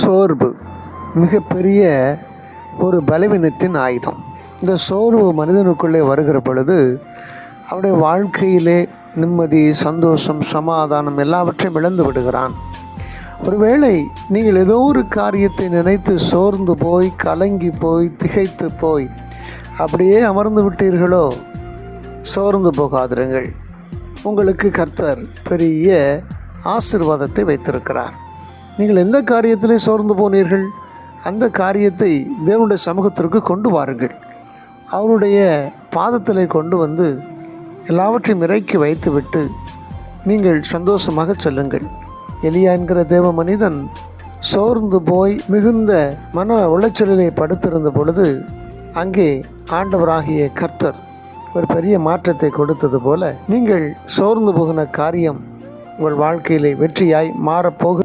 சோர்வு மிகப்பெரிய ஒரு பலவீனத்தின் ஆயுதம். இந்த சோர்வு மனிதனுக்குள்ளே வருகிற பொழுது அவனுடைய வாழ்க்கையிலே நிம்மதி சந்தோஷம் சமாதானம் எல்லாவற்றையும் இழந்து விடுகிறான். ஒருவேளை நீங்கள் ஏதோ ஒரு காரியத்தை நினைத்து சோர்ந்து போய் கலங்கி போய் திகைத்து போய் அப்படியே அமர்ந்து விட்டீர்களோ சோர்ந்து போகாதிருங்கள். உங்களுக்கு கர்த்தர் பெரிய ஆசிர்வாதத்தை வைத்திருக்கிறார். நீங்கள் எந்த காரியத்திலே சோர்ந்து போனீர்கள்? அந்த காரியத்தை தேவனுடைய சமூகத்திற்கு கொண்டு வாருங்கள். அவருடைய பாதத்திலே கொண்டு வந்து எல்லாவற்றையும் இறக்கி வைத்துவிட்டு நீங்கள் சந்தோஷமாக செல்லுங்கள். எலியா என்கிற தேவ மனிதன் சோர்ந்து போய் மிகுந்த மன உளைச்சலிலே படுத்திருந்த பொழுது அங்கே ஆண்டவராகிய கர்த்தர் ஒரு பெரிய மாற்றத்தை கொடுத்தது போல நீங்கள் சோர்ந்து போகின காரியம் உங்கள் வாழ்க்கையிலே வெற்றியாய் மாறப்போகு